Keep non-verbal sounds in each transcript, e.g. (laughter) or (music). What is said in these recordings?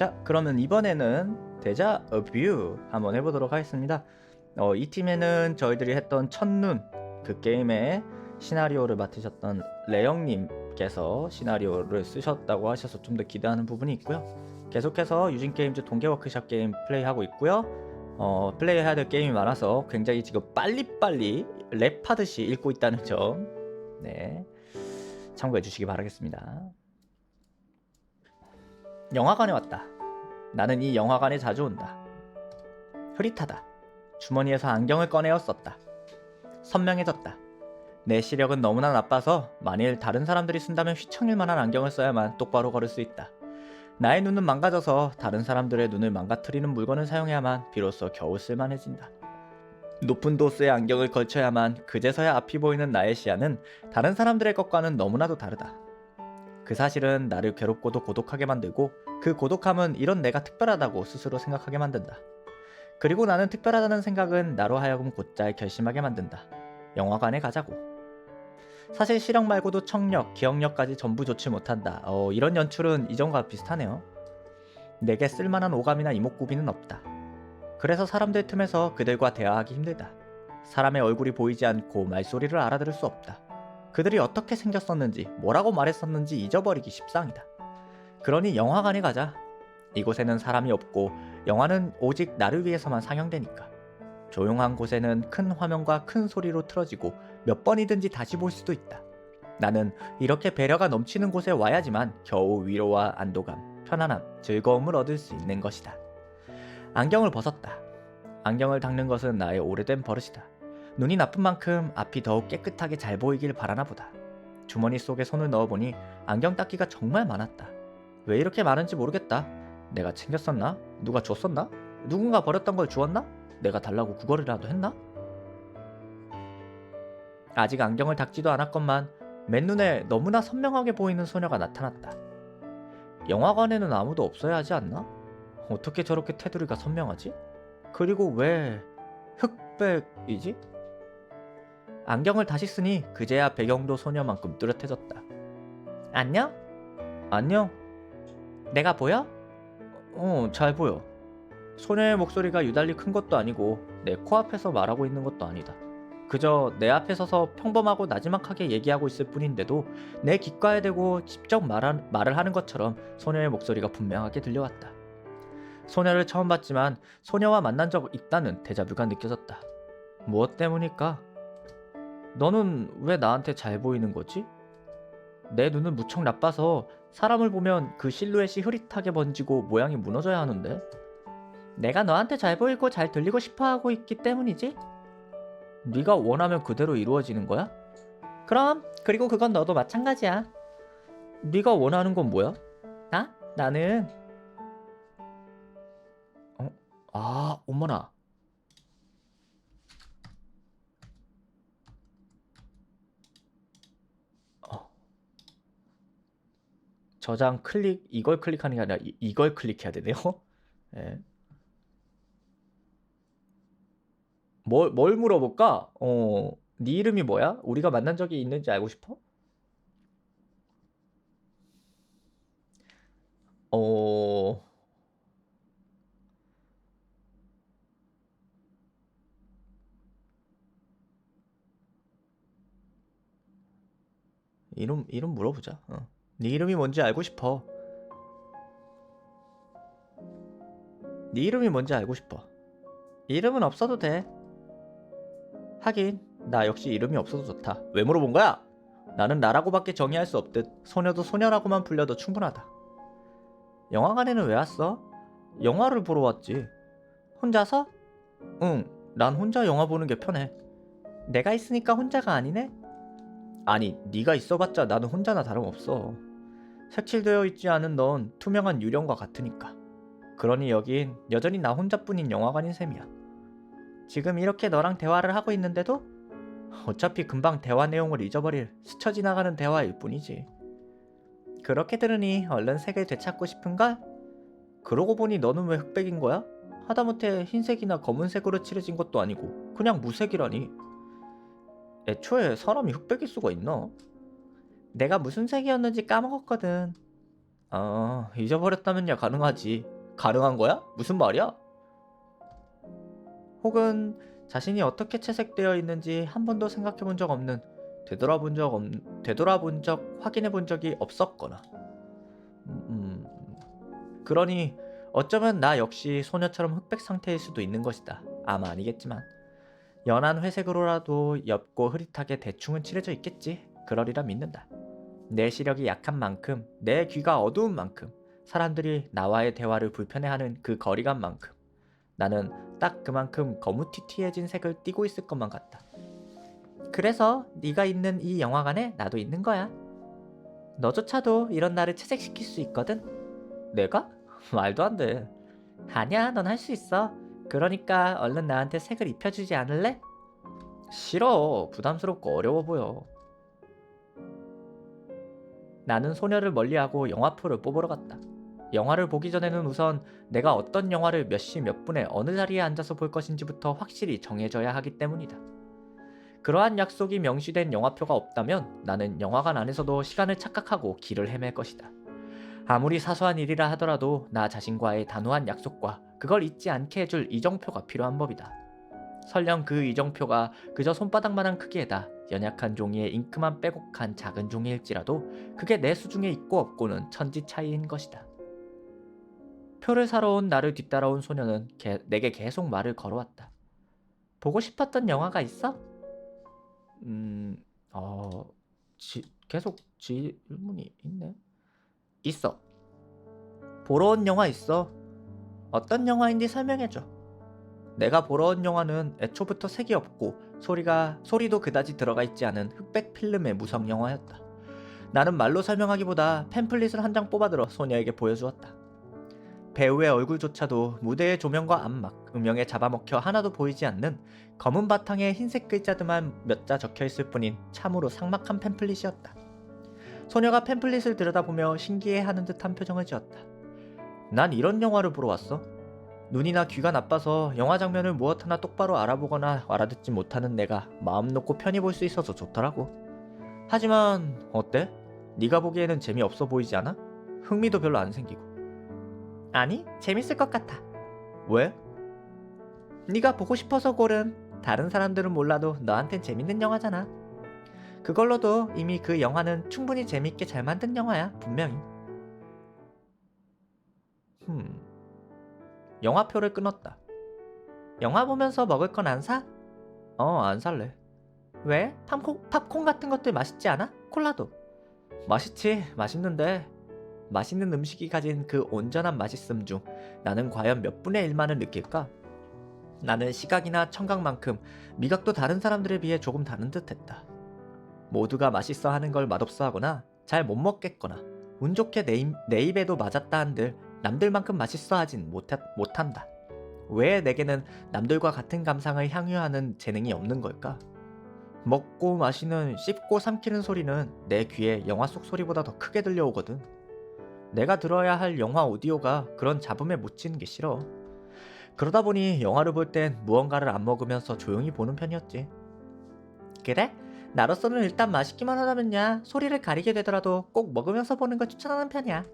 자, 그러면 이번에는 데자 어뷰 한번 해보도록 하겠습니다. 어, 이 팀에는 저희들이 했던 첫눈 그 게임의 시나리오를 맡으셨던 레영님께서 시나리오를 쓰셨다고 하셔서 좀 더 기대하는 부분이 있고요. 계속해서 유진 게임즈 동계 워크샵 게임 플레이하고 있고요. 어, 플레이해야 될 게임이 많아서 굉장히 지금 빨리빨리 랩하듯이 읽고 있다는 점, 네, 참고해 주시기 바라겠습니다. 영화관에 왔다. 나는 이 영화관에 자주 온다. 흐릿하다. 주머니에서 안경을 꺼내어 썼다. 선명해졌다. 내 시력은 너무나 나빠서 만일 다른 사람들이 쓴다면 휘청일 만한 안경을 써야만 똑바로 걸을 수 있다. 나의 눈은 망가져서 다른 사람들의 눈을 망가뜨리는 물건을 사용해야만 비로소 겨우 쓸만해진다. 높은 도수의 안경을 걸쳐야만 그제서야 앞이 보이는 나의 시야는 다른 사람들의 것과는 너무나도 다르다. 그 사실은 나를 괴롭고도 고독하게 만들고 그 고독함은 이런 내가 특별하다고 스스로 생각하게 만든다. 그리고 나는 특별하다는 생각은 나로 하여금 곧잘 결심하게 만든다. 영화관에 가자고. 사실 시력 말고도 청력, 기억력까지 전부 좋지 못한다. 어, 이런 연출은 이전과 비슷하네요. 내게 쓸만한 오감이나 이목구비는 없다. 그래서 사람들 틈에서 그들과 대화하기 힘들다. 사람의 얼굴이 보이지 않고 말소리를 알아들을 수 없다. 그들이 어떻게 생겼었는지, 뭐라고 말했었는지 잊어버리기 십상이다. 그러니 영화관에 가자. 이곳에는 사람이 없고 영화는 오직 나를 위해서만 상영되니까. 조용한 곳에는 큰 화면과 큰 소리로 틀어지고 몇 번이든지 다시 볼 수도 있다. 나는 이렇게 배려가 넘치는 곳에 와야지만 겨우 위로와 안도감, 편안함, 즐거움을 얻을 수 있는 것이다. 안경을 벗었다. 안경을 닦는 것은 나의 오래된 버릇이다. 눈이 나쁜 만큼 앞이 더욱 깨끗하게 잘 보이길 바라나 보다. 주머니 속에 손을 넣어보니 안경 닦기가 정말 많았다. 왜 이렇게 많은지 모르겠다. 내가 챙겼었나? 누가 줬었나? 누군가 버렸던 걸 주었나? 내가 달라고 구걸이라도 했나? 아직 안경을 닦지도 않았건만 맨눈에 너무나 선명하게 보이는 소녀가 나타났다. 영화관에는 아무도 없어야 하지 않나? 어떻게 저렇게 테두리가 선명하지? 그리고 왜 흑백이지? 안경을 다시 쓰니 그제야 배경도 소녀만큼 뚜렷해졌다. 안녕? 안녕? 내가 보여? 어, 잘 보여. 소녀의 목소리가 유달리 큰 것도 아니고 내 코앞에서 말하고 있는 것도 아니다. 그저 내 앞에 서서 평범하고 나지막하게 얘기하고 있을 뿐인데도 내 귓가에 대고 직접 말한, 말을 하는 것처럼 소녀의 목소리가 분명하게 들려왔다. 소녀를 처음 봤지만 소녀와 만난 적 있다는 데자뷰가 느껴졌다. 무엇 때문일까? 너는 왜 나한테 잘 보이는 거지? 내 눈은 무척 나빠서 사람을 보면 그 실루엣이 흐릿하게 번지고 모양이 무너져야 하는데 내가 너한테 잘 보이고 잘 들리고 싶어 하고 있기 때문이지? 네가 원하면 그대로 이루어지는 거야? 그럼 그리고 그건 너도 마찬가지야. 네가 원하는 건 뭐야? 나? 나는 어? 아, 어머나. 저장 클릭 이걸 클릭하는 게 아니라 이, 이걸 클릭해야 되네요. (laughs) 예. 뭘, 뭘 물어볼까? 어, 네 이름이 뭐야? 우리가 만난 적이 있는지 알고 싶어? 어, 이름, 이름 물어보자. 어. 네 이름이 뭔지 알고 싶어. 네 이름이 뭔지 알고 싶어. 이름은 없어도 돼. 하긴 나 역시 이름이 없어도 좋다. 왜 물어본 거야? 나는 나라고밖에 정의할 수 없듯 소녀도 소녀라고만 불려도 충분하다. 영화관에는 왜 왔어? 영화를 보러 왔지. 혼자서? 응, 난 혼자 영화 보는 게 편해. 내가 있으니까 혼자가 아니네? 아니, 네가 있어봤자 나는 혼자나 다름없어. 색칠되어 있지 않은 넌 투명한 유령과 같으니까. 그러니 여긴 여전히 나 혼자뿐인 영화관인 셈이야. 지금 이렇게 너랑 대화를 하고 있는데도 어차피 금방 대화 내용을 잊어버릴 스쳐 지나가는 대화일 뿐이지. 그렇게 들으니 얼른 색을 되찾고 싶은걸? 그러고 보니 너는 왜 흑백인 거야? 하다못해 흰색이나 검은색으로 칠해진 것도 아니고 그냥 무색이라니. 애초에 사람이 흑백일 수가 있나? 내가 무슨 색이었는지 까먹었거든. 아, 잊어버렸다면야 가능하지. 가능한 거야? 무슨 말이야? 혹은 자신이 어떻게 채색되어 있는지 한 번도 생각해 본 적 없는 되돌아본 적 없, 되돌아본 적 확인해 본 적이 없었거나. 음, 그러니 어쩌면 나 역시 소녀처럼 흑백 상태일 수도 있는 것이다. 아마 아니겠지만 연한 회색으로라도 옅고 흐릿하게 대충은 칠해져 있겠지. 그러리라 믿는다. 내 시력이 약한 만큼, 내 귀가 어두운 만큼, 사람들이 나와의 대화를 불편해하는 그 거리감만큼 나는 딱 그만큼 거무튀튀해진 색을 띠고 있을 것만 같다. 그래서 네가 있는 이 영화관에 나도 있는 거야. 너조차도 이런 나를 채색시킬 수 있거든. 내가? (laughs) 말도 안 돼. 아니야, 넌 할 수 있어. 그러니까 얼른 나한테 색을 입혀주지 않을래? 싫어. 부담스럽고 어려워 보여. 나는 소녀를 멀리하고 영화표를 뽑으러 갔다. 영화를 보기 전에는 우선 내가 어떤 영화를 몇 시 몇 분에 어느 자리에 앉아서 볼 것인지부터 확실히 정해져야 하기 때문이다. 그러한 약속이 명시된 영화표가 없다면 나는 영화관 안에서도 시간을 착각하고 길을 헤맬 것이다. 아무리 사소한 일이라 하더라도 나 자신과의 단호한 약속과 그걸 잊지 않게 해줄 이정표가 필요한 법이다. 설령 그 이정표가 그저 손바닥만한 크기에다 연약한 종이에 잉크만 빼곡한 작은 종이일지라도 그게 내 수중에 있고 없고는 천지 차이인 것이다. 표를 사러 온 나를 뒤따라온 소녀는 게- 내게 계속 말을 걸어왔다. 보고 싶었던 영화가 있어? 음, 어, 지, 계속 질문이 있네. 있어. 보러 온 영화 있어. 어떤 영화인지 설명해줘. 내가 보러 온 영화는 애초부터 색이 없고 소리가 소리도 그다지 들어가 있지 않은 흑백 필름의 무성 영화였다. 나는 말로 설명하기보다 팸플릿을 한 장 뽑아들어 소녀에게 보여주었다. 배우의 얼굴조차도 무대의 조명과 안막, 음영에 잡아먹혀 하나도 보이지 않는 검은 바탕에 흰색 글자들만 몇 자 적혀 있을 뿐인 참으로 삭막한 팸플릿이었다. 소녀가 팸플릿을 들여다보며 신기해하는 듯한 표정을 지었다. 난 이런 영화를 보러 왔어. 눈이나 귀가 나빠서 영화 장면을 무엇 하나 똑바로 알아보거나 알아듣지 못하는 내가 마음 놓고 편히 볼 수 있어서 좋더라고. 하지만 어때? 네가 보기에는 재미없어 보이지 않아? 흥미도 별로 안 생기고. 아니, 재밌을 것 같아. 왜? 네가 보고 싶어서 고른 다른 사람들은 몰라도 너한텐 재밌는 영화잖아. 그걸로도 이미 그 영화는 충분히 재밌게 잘 만든 영화야, 분명히. 흠. 영화표를 끊었다. 영화 보면서 먹을 건 안 사? 어, 안 살래. 왜? 팝콘, 팝콘 같은 것들 맛있지 않아? 콜라도. 맛있지, 맛있는데 맛있는 음식이 가진 그 온전한 맛있음 중 나는 과연 몇 분의 1만을 느낄까? 나는 시각이나 청각만큼 미각도 다른 사람들에 비해 조금 다른 듯 했다. 모두가 맛있어 하는 걸 맛없어 하거나 잘 못 먹겠거나 운 좋게 내, 입, 내 입에도 맞았다 한들 남들만큼 맛있어 하진 못하, 못한다. 왜 내게는 남들과 같은 감상을 향유하는 재능이 없는 걸까? 먹고 마시는 씹고 삼키는 소리는 내 귀에 영화 속 소리보다 더 크게 들려오거든. 내가 들어야 할 영화 오디오가 그런 잡음에 묻히는 게 싫어. 그러다 보니 영화를 볼 땐 무언가를 안 먹으면서 조용히 보는 편이었지. 그래? 나로서는 일단 맛있기만 하다면야 소리를 가리게 되더라도 꼭 먹으면서 보는 걸 추천하는 편이야.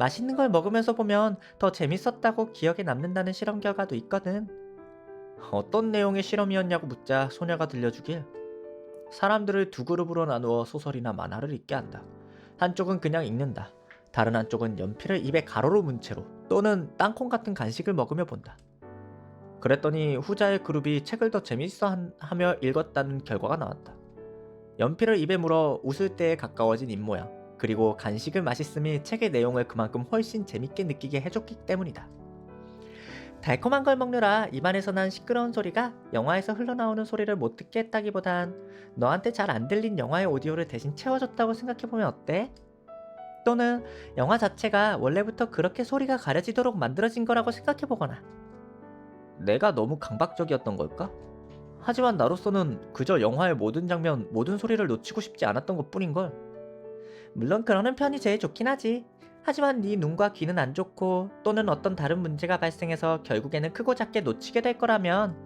맛있는 걸 먹으면서 보면 더 재밌었다고 기억에 남는다는 실험 결과도 있거든. 어떤 내용의 실험이었냐고 묻자 소녀가 들려주길. 사람들을 두 그룹으로 나누어 소설이나 만화를 읽게 한다. 한쪽은 그냥 읽는다. 다른 한쪽은 연필을 입에 가로로 문 채로 또는 땅콩 같은 간식을 먹으며 본다. 그랬더니 후자의 그룹이 책을 더 재밌어 한- 하며 읽었다는 결과가 나왔다. 연필을 입에 물어 웃을 때에 가까워진 입모양, 그리고 간식을 맛있음이 책의 내용을 그만큼 훨씬 재밌게 느끼게 해줬기 때문이다. 달콤한 걸 먹느라 입안에서 난 시끄러운 소리가 영화에서 흘러나오는 소리를 못 듣게 했다기보단 너한테 잘 안 들린 영화의 오디오를 대신 채워줬다고 생각해보면 어때? 또는 영화 자체가 원래부터 그렇게 소리가 가려지도록 만들어진 거라고 생각해보거나 내가 너무 강박적이었던 걸까? 하지만 나로서는 그저 영화의 모든 장면, 모든 소리를 놓치고 싶지 않았던 것 뿐인걸 물론 그러는 편이 제일 좋긴 하지 하지만 네 눈과 귀는 안 좋고 또는 어떤 다른 문제가 발생해서 결국에는 크고 작게 놓치게 될 거라면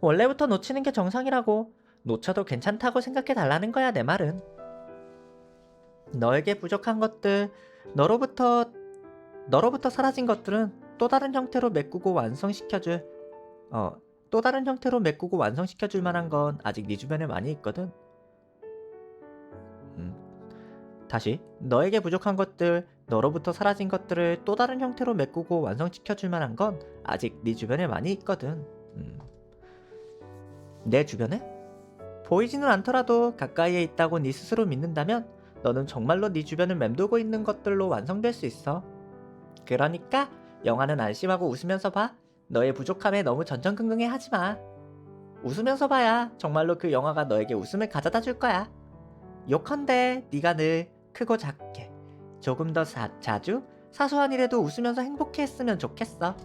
원래부터 놓치는 게 정상이라고 놓쳐도 괜찮다고 생각해 달라는 거야 내 말은 너에게 부족한 것들 너로부터 너로부터 사라진 것들은 또 다른 형태로 메꾸고 완성시켜줄 어, 또 다른 형태로 메꾸고 완성시켜줄 만한 건 아직 네 주변에 많이 있거든. 음. 다시 너에게 부족한 것들, 너로부터 사라진 것들을 또 다른 형태로 메꾸고 완성시켜줄 만한 건 아직 네 주변에 많이 있거든. 음. 내 주변에? 보이지는 않더라도 가까이에 있다고 네 스스로 믿는다면 너는 정말로 네 주변을 맴돌고 있는 것들로 완성될 수 있어. 그러니까 영화는 안심하고 웃으면서 봐. 너의 부족함에 너무 전전긍긍해 하지 마. 웃으면서 봐야 정말로 그 영화가 너에게 웃음을 가져다 줄 거야. 욕한데 네가 늘 크고 작게 조금 더 자, 자주 사소한 일에도 웃으면서 행복해했으면 좋겠어.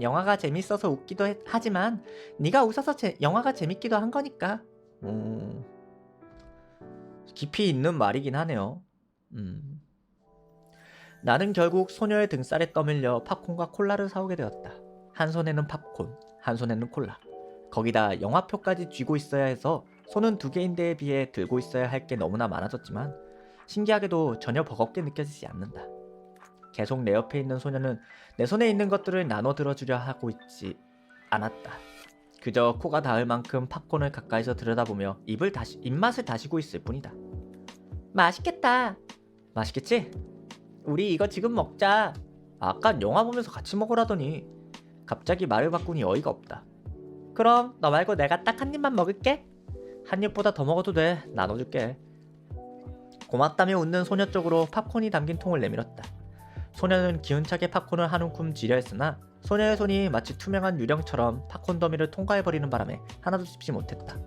영화가 재밌어서 웃기도 해- 하지만 네가 웃어서 제- 영화가 재밌기도 한 거니까. 음... 깊이 있는 말이긴 하네요. 음. 나는 결국 소녀의 등살에 떠밀려 팝콘과 콜라를 사오게 되었다. 한 손에는 팝콘, 한 손에는 콜라. 거기다 영화표까지 쥐고 있어야 해서 손은 두 개인 데에 비해 들고 있어야 할 게 너무나 많아졌지만 신기하게도 전혀 버겁게 느껴지지 않는다. 계속 내 옆에 있는 소녀는 내 손에 있는 것들을 나눠 들어주려 하고 있지 않았다. 그저 코가 닿을 만큼 팝콘을 가까이서 들여다보며 입을 다시 입맛을 다시고 있을 뿐이다. 맛있겠다. 맛있겠지? 우리 이거 지금 먹자. 아까 영화 보면서 같이 먹으라더니 갑자기 말을 바꾸니 어이가 없다. 그럼 너 말고 내가 딱 한 입만 먹을게. 한 입보다 더 먹어도 돼. 나눠줄게. 고맙다며 웃는 소녀 쪽으로 팝콘이 담긴 통을 내밀었다. 소녀는 기운차게 팝콘을 한 움큼 쥐려 했으나 소녀의 손이 마치 투명한 유령처럼 팝콘 더미를 통과해버리는 바람에 하나도 씹지 못했다.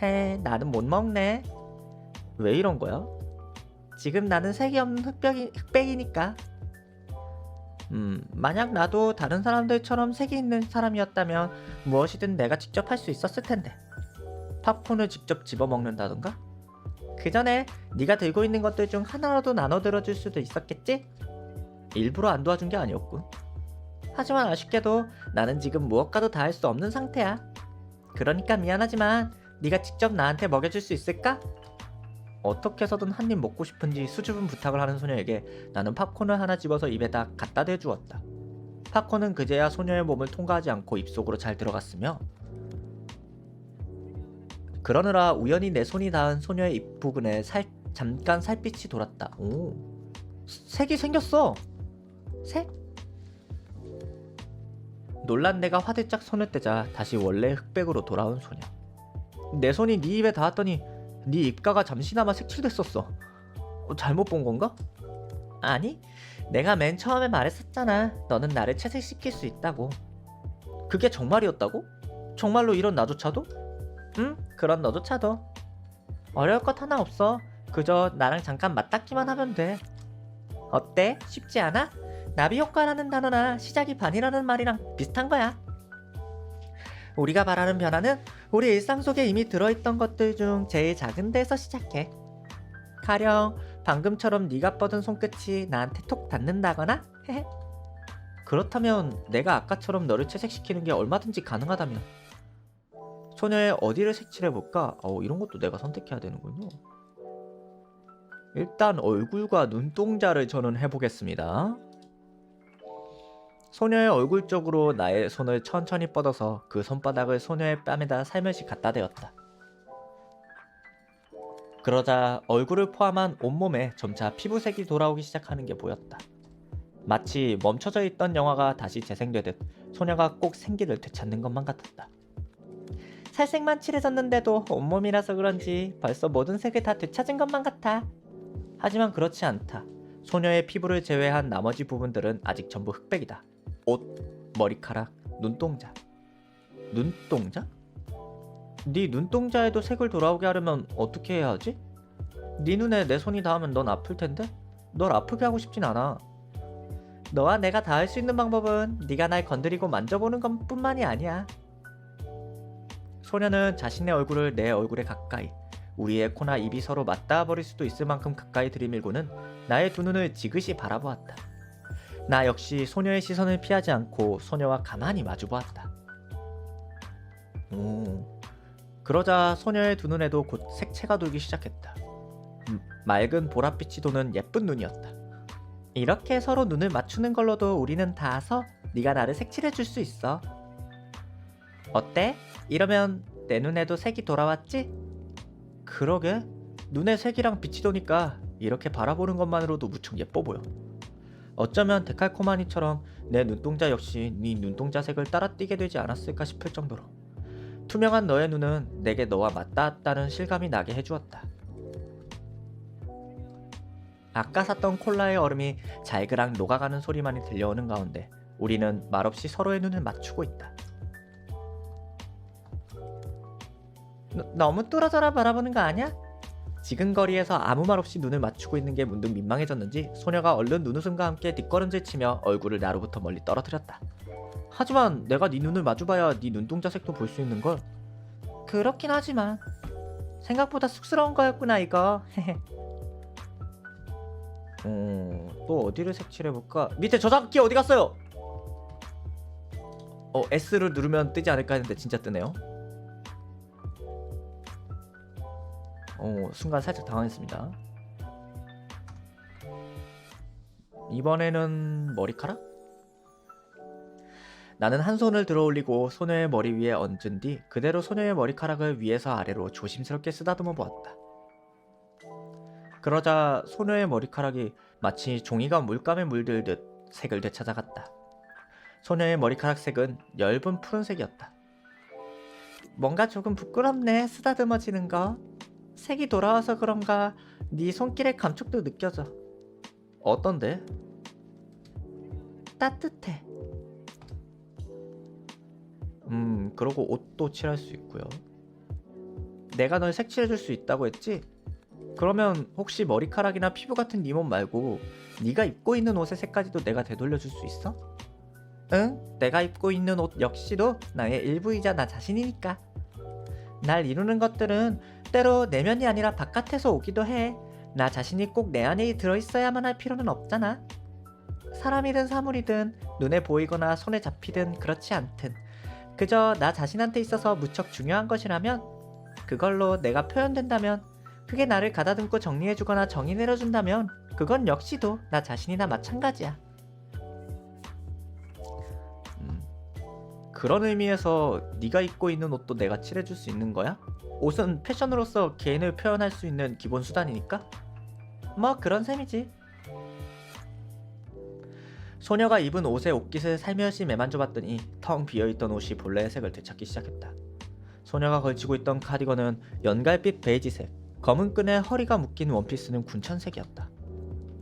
헤, 나는 못 먹네. 왜 이런 거야? 지금 나는 색이 없는 흑백이, 흑백이니까. 음, 만약 나도 다른 사람들처럼 색이 있는 사람이었다면 무엇이든 내가 직접 할 수 있었을 텐데. 팝콘을 직접 집어 먹는다던가? 그 전에 네가 들고 있는 것들 중 하나라도 나눠 들어줄 수도 있었겠지? 일부러 안 도와준 게 아니었군. 하지만 아쉽게도 나는 지금 무엇과도 다 할 수 없는 상태야. 그러니까 미안하지만 네가 직접 나한테 먹여줄 수 있을까? 어떻게 해서든 한 입 먹고 싶은지 수줍은 부탁을 하는 소녀에게 나는 팝콘을 하나 집어서 입에다 갖다 대주었다. 팝콘은 그제야 소녀의 몸을 통과하지 않고 입속으로 잘 들어갔으며 그러느라 우연히 내 손이 닿은 소녀의 입 부분에 살, 잠깐 살빛이 돌았다. 오, 색이 생겼어. 색? 놀란 내가 화들짝 손을 떼자 다시 원래 흑백으로 돌아온 소녀. 내 손이 네 입에 닿았더니 네 입가가 잠시나마 색칠됐었어. 어, 잘못 본 건가? 아니, 내가 맨 처음에 말했었잖아. 너는 나를 채색시킬 수 있다고. 그게 정말이었다고? 정말로 이런 나조차도? 응, 그런 너조차도. 어려울 것 하나 없어. 그저 나랑 잠깐 맞닿기만 하면 돼. 어때? 쉽지 않아? 나비 효과라는 단어나 시작이 반이라는 말이랑 비슷한 거야. 우리가 말하는 변화는 우리 일상 속에 이미 들어있던 것들 중 제일 작은 데서 시작해. 가령 방금처럼 네가 뻗은 손끝이 나한테 톡 닿는다거나. 그렇다면 내가 아까처럼 너를 채색시키는 게 얼마든지 가능하다면 소녀의 어디를 색칠해볼까? 어, 이런 것도 내가 선택해야 되는군요. 일단 얼굴과 눈동자를 저는 해보겠습니다. 소녀의 얼굴 쪽으로 나의 손을 천천히 뻗어서 그 손바닥을 소녀의 뺨에다 살며시 갖다 대었다. 그러자 얼굴을 포함한 온몸에 점차 피부색이 돌아오기 시작하는 게 보였다. 마치 멈춰져 있던 영화가 다시 재생되듯 소녀가 꼭 생기를 되찾는 것만 같았다. 살색만 칠해졌는데도 온몸이라서 그런지 벌써 모든 색을 다 되찾은 것만 같아. 하지만 그렇지 않다. 소녀의 피부를 제외한 나머지 부분들은 아직 전부 흑백이다. 옷, 머리카락, 눈동자. 눈동자? 네 눈동자에도 색을 돌아오게 하려면 어떻게 해야 하지? 네 눈에 내 손이 닿으면 넌 아플 텐데? 널 아프게 하고 싶진 않아. 너와 내가 닿을 수 있는 방법은 네가 날 건드리고 만져보는 것뿐만이 아니야. 소녀는 자신의 얼굴을 내 얼굴에 가까이, 우리의 코나 입이 서로 맞닿아 버릴 수도 있을 만큼 가까이 들이밀고는 나의 두 눈을 지그시 바라보았다. 나 역시 소녀의 시선을 피하지 않고 소녀와 가만히 마주 보았다. 오. 그러자 소녀의 두 눈에도 곧 색채가 돌기 시작했다. 음, 맑은 보랏빛이 도는 예쁜 눈이었다. 이렇게 서로 눈을 맞추는 걸로도 우리는 닿아서 네가 나를 색칠해 줄 수 있어. 어때? 이러면 내 눈에도 색이 돌아왔지? 그러게. 눈에 색이랑 빛이 도니까 이렇게 바라보는 것만으로도 무척 예뻐 보여. 어쩌면 데칼코마니처럼 내 눈동자 역시 네 눈동자 색을 따라뛰게 되지 않았을까 싶을 정도로 투명한 너의 눈은 내게 너와 맞닿았다는 실감이 나게 해주었다. 아까 샀던 콜라의 얼음이 잘그랑 녹아가는 소리만이 들려오는 가운데 우리는 말없이 서로의 눈을 맞추고 있다. 너, 너무 뚫어져라 바라보는 거 아니야? 지금 거리에서 아무 말 없이 눈을 맞추고 있는 게 문득 민망해졌는지 소녀가 얼른 눈웃음과 함께 뒷걸음질 치며 얼굴을 나로부터 멀리 떨어뜨렸다. 하지만 내가 네 눈을 마주봐야 네 눈동자 색도 볼 수 있는 걸. 그렇긴 하지만 생각보다 쑥스러운 거였구나 이거. (laughs) 어, 또 어디를 색칠해 볼까? 밑에 저장기 어디 갔어요? 어, S를 누르면 뜨지 않을까 했는데 진짜 뜨네요. 어, 순간 살짝 당황했습니다. 이번에는 머리카락? 나는 한 손을 들어 올리고 소녀의 머리 위에 얹은 뒤 그대로 소녀의 머리카락을 위에서 아래로 조심스럽게 쓰다듬어 보았다. 그러자 소녀의 머리카락이 마치 종이가 물감에 물들듯 색을 되찾아갔다. 소녀의 머리카락 색은 엷은 푸른색이었다. 뭔가 조금 부끄럽네 쓰다듬어지는 거. 색이 돌아와서 그런가 네 손길의 감촉도 느껴져. 어떤데? 따뜻해. 음, 그러고 옷도 칠할 수 있고요. 내가 널 색칠해줄 수 있다고 했지? 그러면 혹시 머리카락이나 피부 같은 네 몸 말고 네가 입고 있는 옷의 색까지도 내가 되돌려줄 수 있어? 응, 내가 입고 있는 옷 역시도 나의 일부이자 나 자신이니까. 날 이루는 것들은 때로 내면이 아니라 바깥에서 오기도 해. 나 자신이 꼭 내 안에 들어있어야만 할 필요는 없잖아. 사람이든 사물이든 눈에 보이거나 손에 잡히든 그렇지 않든 그저 나 자신한테 있어서 무척 중요한 것이라면 그걸로 내가 표현된다면 그게 나를 가다듬고 정리해주거나 정의 내려준다면 그건 역시도 나 자신이나 마찬가지야. 음, 그런 의미에서 네가 입고 있는 옷도 내가 칠해줄 수 있는 거야? 옷은 패션으로서 개인을 표현할 수 있는 기본 수단이니까? 뭐 그런 셈이지. 소녀가 입은 옷의 옷깃을 살며시 매만져봤더니 텅 비어있던 옷이 본래의 색을 되찾기 시작했다. 소녀가 걸치고 있던 카디건은 연갈빛 베이지색, 검은 끈에 허리가 묶인 원피스는 군천색이었다.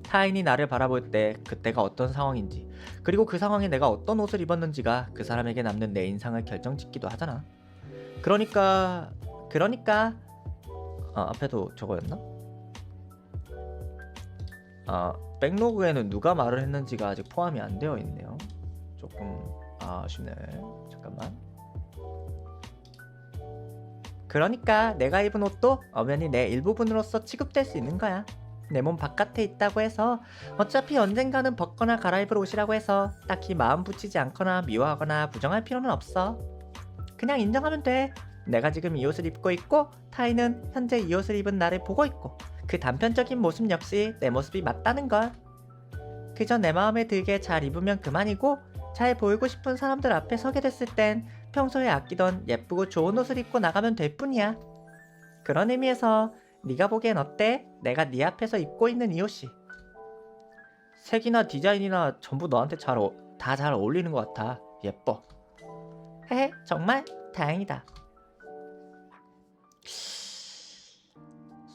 타인이 나를 바라볼 때 그때가 어떤 상황인지 그리고 그 상황에 내가 어떤 옷을 입었는지가 그 사람에게 남는 내 인상을 결정짓기도 하잖아. 그러니까 그러니까 아, 앞에도 저거였나? 아 백로그에는 누가 말을 했는지가 아직 포함이 안 되어 있네요. 조금 아쉽네. 잠깐만. 그러니까 내가 입은 옷도 엄연히 내 일부분으로서 취급될 수 있는 거야. 내 몸 바깥에 있다고 해서 어차피 언젠가는 벗거나 갈아입을 옷이라고 해서 딱히 마음 붙이지 않거나 미워하거나 부정할 필요는 없어. 그냥 인정하면 돼. 내가 지금 이 옷을 입고 있고 타인은 현재 이 옷을 입은 나를 보고 있고 그 단편적인 모습 역시 내 모습이 맞다는 걸. 그저 내 마음에 들게 잘 입으면 그만이고 잘 보이고 싶은 사람들 앞에 서게 됐을 땐 평소에 아끼던 예쁘고 좋은 옷을 입고 나가면 될 뿐이야. 그런 의미에서 네가 보기엔 어때? 내가 네 앞에서 입고 있는 이 옷이. 색이나 디자인이나 전부 너한테 잘 다 잘 어울리는 것 같아. 예뻐. 헤헤, 정말 다행이다.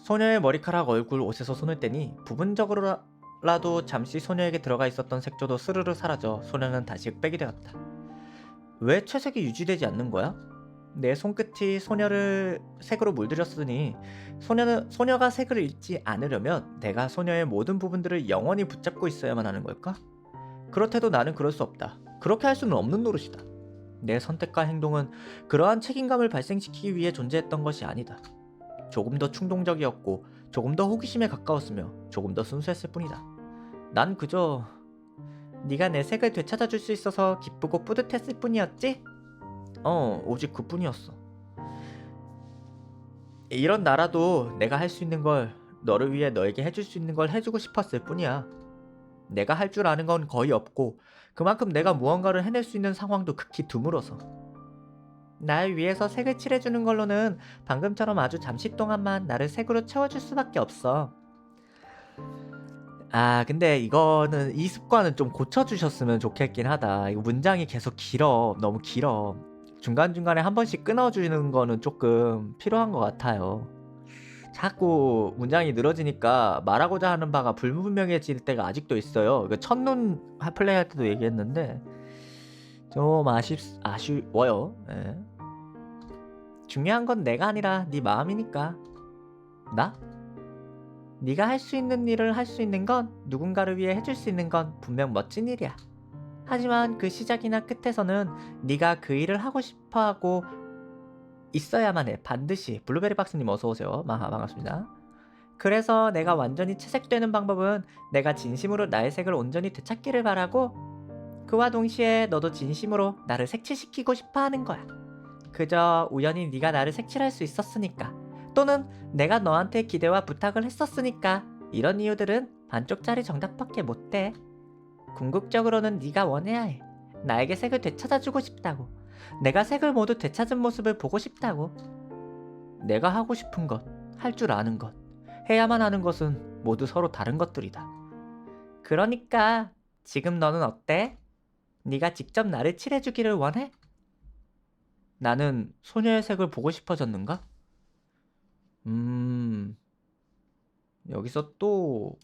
소녀의 머리카락 얼굴 옷에서 손을 떼니 부분적으로라도 잠시 소녀에게 들어가 있었던 색조도 스르르 사라져 소녀는 다시 흑백이 되었다. 왜 채색이 유지되지 않는 거야? 내 손끝이 소녀를 색으로 물들였으니 소녀는 소녀가 색을 잃지 않으려면 내가 소녀의 모든 부분들을 영원히 붙잡고 있어야만 하는 걸까? 그렇대도 나는 그럴 수 없다. 그렇게 할 수는 없는 노릇이다. 내 선택과 행동은 그러한 책임감을 발생시키기 위해 존재했던 것이 아니다. 조금 더 충동적이었고 조금 더 호기심에 가까웠으며 조금 더 순수했을 뿐이다. 난 그저 네가 내 색을 되찾아줄 수 있어서 기쁘고 뿌듯했을 뿐이었지? 어, 오직 그뿐이었어. 이런 나라도 내가 할 수 있는 걸 너를 위해 너에게 해줄 수 있는 걸 해주고 싶었을 뿐이야. 내가 할 줄 아는 건 거의 없고 그만큼 내가 무언가를 해낼 수 있는 상황도 극히 드물어서 날 위해서 색을 칠해주는 걸로는 방금처럼 아주 잠시 동안만 나를 색으로 채워줄 수밖에 없어. 아 근데 이거는 이 습관은 좀 고쳐주셨으면 좋겠긴 하다. 이거 문장이 계속 길어. 너무 길어. 중간중간에 한 번씩 끊어주는 거는 조금 필요한 것 같아요. 자꾸 문장이 늘어지니까 말하고자 하는 바가 불분명해질 때가 아직도 있어요. 이거 첫눈 플레이 할 때도 얘기했는데 좀 아쉽 아쉬워요. 예. 중요한 건 내가 아니라 네 마음이니까. 나? 네가 할 수 있는 일을 할 수 있는 건 누군가를 위해 해줄 수 있는 건 분명 멋진 일이야. 하지만 그 시작이나 끝에서는 네가 그 일을 하고 싶어하고 있어야만 해. 반드시. 블루베리 박스님 어서 오세요. 마하 반갑습니다. 그래서 내가 완전히 채색되는 방법은 내가 진심으로 나의 색을 온전히 되찾기를 바라고 그와 동시에 너도 진심으로 나를 색칠시키고 싶어 하는 거야. 그저 우연히 네가 나를 색칠할 수 있었으니까 또는 내가 너한테 기대와 부탁을 했었으니까 이런 이유들은 반쪽짜리 정답밖에 못 돼. 궁극적으로는 네가 원해야 해. 나에게 색을 되찾아주고 싶다고. 내가 색을 모두 되찾은 모습을 보고 싶다고. 내가 하고 싶은 것, 할 줄 아는 것, 해야만 하는 것은 모두 서로 다른 것들이다. 그러니까 지금 너는 어때? 네가 직접 나를 칠해주기를 원해? 나는 소녀의 색을 보고 싶어졌는가? 음, 여기서 또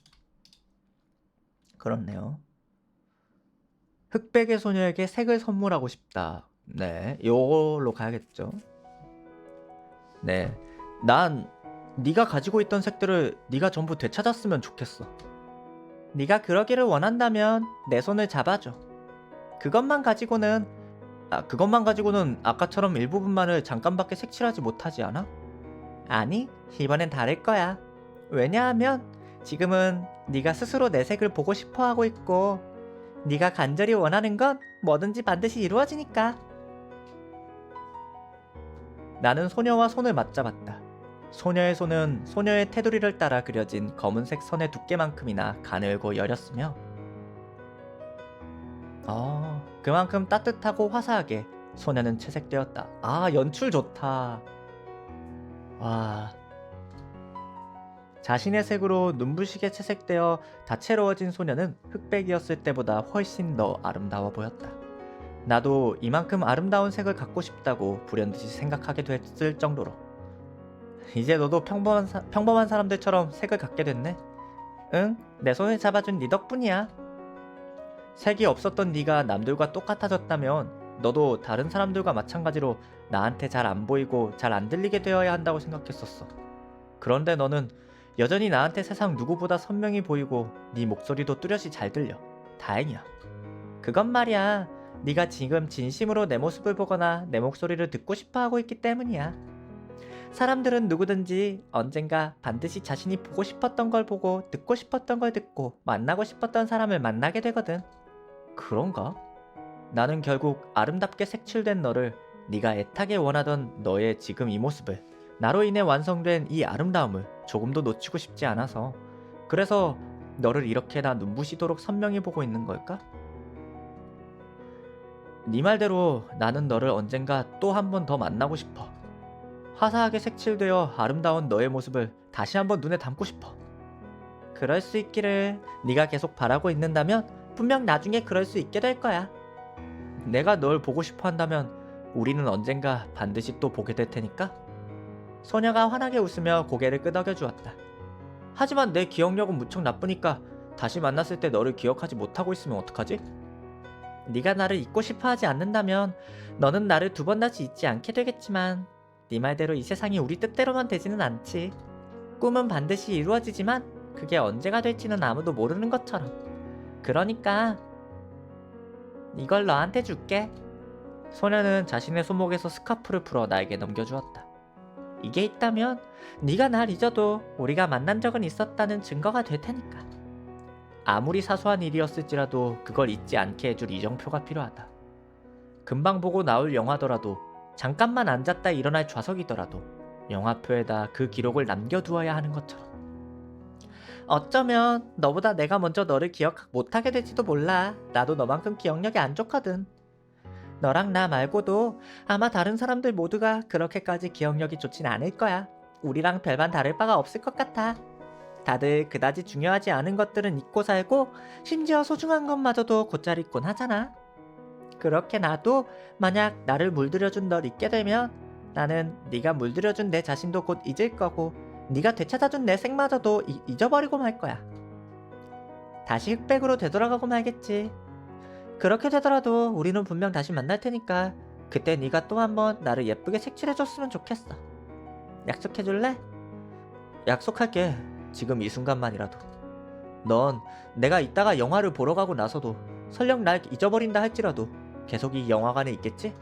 그렇네요. 흑백의 소녀에게 색을 선물하고 싶다. 네, 요걸로 가야겠죠. 네, 난 네가 가지고 있던 색들을 네가 전부 되찾았으면 좋겠어. 네가 그러기를 원한다면 내 손을 잡아줘. 그것만 가지고는 아, 그것만 가지고는 아까처럼 일부분만을 잠깐밖에 색칠하지 못하지 않아? 아니, 이번엔 다를 거야. 왜냐하면 지금은 네가 스스로 내 색을 보고 싶어 하고 있고 네가 간절히 원하는 건 뭐든지 반드시 이루어지니까. 나는 소녀와 손을 맞잡았다. 소녀의 손은 소녀의 테두리를 따라 그려진 검은색 선의 두께만큼이나 가늘고 여렸으며 어, 그만큼 따뜻하고 화사하게 소녀는 채색되었다. 아, 연출 좋다. 와. 자신의 색으로 눈부시게 채색되어 다채로워진 소녀는 흑백이었을 때보다 훨씬 더 아름다워 보였다. 나도 이만큼 아름다운 색을 갖고 싶다고 불현듯이 생각하게 됐을 정도로. 이제 너도 평범한, 사, 평범한 사람들처럼 색을 갖게 됐네. 응, 내 손을 잡아준 네 덕분이야. 색이 없었던 네가 남들과 똑같아졌다면 너도 다른 사람들과 마찬가지로 나한테 잘 안 보이고 잘 안 들리게 되어야 한다고 생각했었어. 그런데 너는 여전히 나한테 세상 누구보다 선명히 보이고 네 목소리도 뚜렷이 잘 들려. 다행이야. 그건 말이야. 네가 지금 진심으로 내 모습을 보거나 내 목소리를 듣고 싶어 하고 있기 때문이야. 사람들은 누구든지 언젠가 반드시 자신이 보고 싶었던 걸 보고 듣고 싶었던 걸 듣고 만나고 싶었던 사람을 만나게 되거든. 그런가? 나는 결국 아름답게 색칠된 너를 네가 애타게 원하던 너의 지금 이 모습을 나로 인해 완성된 이 아름다움을 조금도 놓치고 싶지 않아서 그래서 너를 이렇게 나 눈부시도록 선명히 보고 있는 걸까? 네 말대로 나는 너를 언젠가 또 한 번 더 만나고 싶어. 화사하게 색칠되어 아름다운 너의 모습을 다시 한번 눈에 담고 싶어. 그럴 수 있기를 네가 계속 바라고 있는다면 분명 나중에 그럴 수 있게 될 거야. 내가 널 보고 싶어 한다면 우리는 언젠가 반드시 또 보게 될 테니까. 소녀가 환하게 웃으며 고개를 끄덕여 주었다. 하지만 내 기억력은 무척 나쁘니까 다시 만났을 때 너를 기억하지 못하고 있으면 어떡하지? 네가 나를 잊고 싶어 하지 않는다면 너는 나를 두 번 다시 잊지 않게 되겠지만 네 말대로 이 세상이 우리 뜻대로만 되지는 않지. 꿈은 반드시 이루어지지만 그게 언제가 될지는 아무도 모르는 것처럼. 그러니까 이걸 너한테 줄게. 소녀는 자신의 손목에서 스카프를 풀어 나에게 넘겨주었다. 이게 있다면 네가 날 잊어도 우리가 만난 적은 있었다는 증거가 될 테니까. 아무리 사소한 일이었을지라도 그걸 잊지 않게 해줄 이정표가 필요하다. 금방 보고 나올 영화더라도 잠깐만 앉았다 일어날 좌석이더라도 영화표에다 그 기록을 남겨두어야 하는 것처럼. 어쩌면 너보다 내가 먼저 너를 기억 못하게 될지도 몰라. 나도 너만큼 기억력이 안 좋거든. 너랑 나 말고도 아마 다른 사람들 모두가 그렇게까지 기억력이 좋진 않을 거야. 우리랑 별반 다를 바가 없을 것 같아. 다들 그다지 중요하지 않은 것들은 잊고 살고 심지어 소중한 것마저도 곧잘 잊곤 하잖아. 그렇게 나도 만약 나를 물들여준 널 잊게 되면 나는 네가 물들여준 내 자신도 곧 잊을 거고 네가 되찾아준 내 생마저도 이- 잊어버리고 말 거야. 다시 흑백으로 되돌아가고 말겠지. 그렇게 되더라도 우리는 분명 다시 만날 테니까 그때 네가 또 한 번 나를 예쁘게 색칠해줬으면 좋겠어. 약속해줄래? 약속할게. 지금 이 순간만이라도. 넌 내가 이따가 영화를 보러 가고 나서도 설령 날 잊어버린다 할지라도 계속 이 영화관에 있겠지?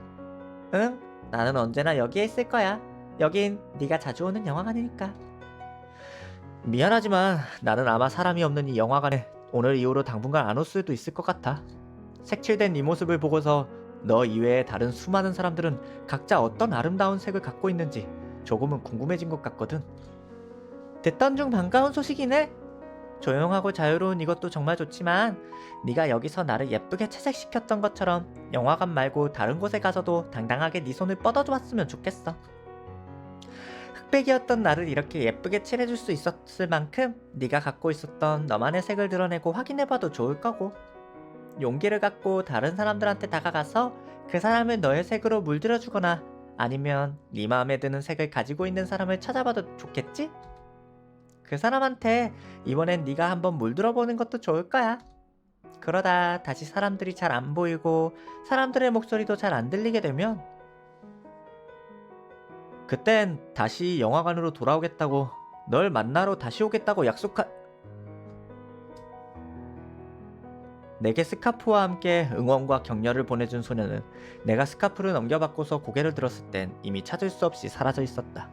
응? 나는 언제나 여기에 있을 거야. 여긴 네가 자주 오는 영화관이니까. 미안하지만 나는 아마 사람이 없는 이 영화관에 오늘 이후로 당분간 안 올 수도 있을 것 같아. 색칠된 네 모습을 보고서 너 이외의 다른 수많은 사람들은 각자 어떤 아름다운 색을 갖고 있는지 조금은 궁금해진 것 같거든. 듣던 중 반가운 소식이네. 조용하고 자유로운 이것도 정말 좋지만 네가 여기서 나를 예쁘게 채색시켰던 것처럼 영화관 말고 다른 곳에 가서도 당당하게 네 손을 뻗어주었으면 좋겠어. 흑백이었던 나를 이렇게 예쁘게 칠해줄 수 있었을 만큼 네가 갖고 있었던 너만의 색을 드러내고 확인해봐도 좋을 거고 용기를 갖고 다른 사람들한테 다가가서 그 사람을 너의 색으로 물들여주거나 아니면 네 마음에 드는 색을 가지고 있는 사람을 찾아봐도 좋겠지? 그 사람한테 이번엔 네가 한번 물들어보는 것도 좋을 거야. 그러다 다시 사람들이 잘 안 보이고 사람들의 목소리도 잘 안 들리게 되면 그땐 다시 영화관으로 돌아오겠다고 널 만나러 다시 오겠다고 약속하 내게 스카프와 함께 응원과 격려를 보내준 소녀는 내가 스카프를 넘겨받고서 고개를 들었을 땐 이미 찾을 수 없이 사라져 있었다.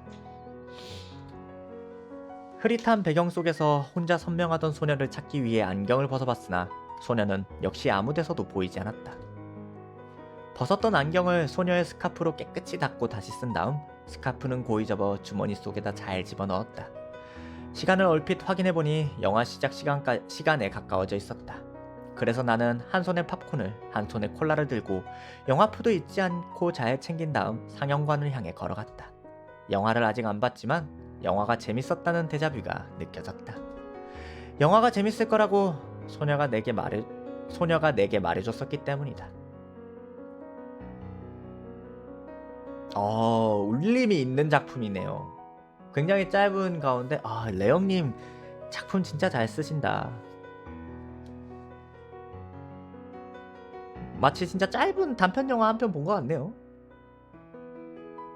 흐릿한 배경 속에서 혼자 선명하던 소녀를 찾기 위해 안경을 벗어봤으나 소녀는 역시 아무 데서도 보이지 않았다. 벗었던 안경을 소녀의 스카프로 깨끗이 닦고 다시 쓴 다음 스카프는 고이 접어 주머니 속에다 잘 집어넣었다. 시간을 얼핏 확인해보니 영화 시작 시간까, 시간에 가까워져 있었다. 그래서 나는 한 손에 팝콘을 한 손에 콜라를 들고 영화표도 잊지 않고 잘 챙긴 다음 상영관을 향해 걸어갔다. 영화를 아직 안 봤지만 영화가 재밌었다는 데자뷰가 느껴졌다. 영화가 재밌을 거라고 소녀가 내게 말해 소녀가 내게 말해줬었기 때문이다. 어, 울림이 있는 작품이네요. 굉장히 짧은 가운데 아, 레영님 작품 진짜 잘 쓰신다. 마치 진짜 짧은 단편 영화 한 편 본 것 같네요.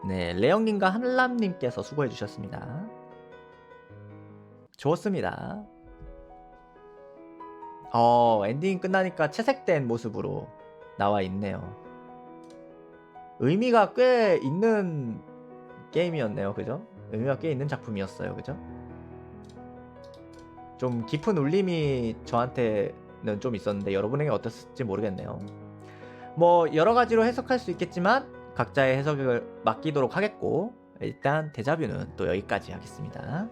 네, 레영님과 한람님께서 수고해 주셨습니다. 좋습니다. 어, 엔딩 끝나니까 채색된 모습으로 나와 있네요. 의미가 꽤 있는 게임이었네요. 그죠? 의미가 꽤 있는 작품이었어요. 그죠? 좀 깊은 울림이 저한테는 좀 있었는데 여러분에게 어땠을지 모르겠네요. 뭐 여러 가지로 해석할 수 있겠지만 각자의 해석을 맡기도록 하겠고 일단 데자뷰는 또 여기까지 하겠습니다.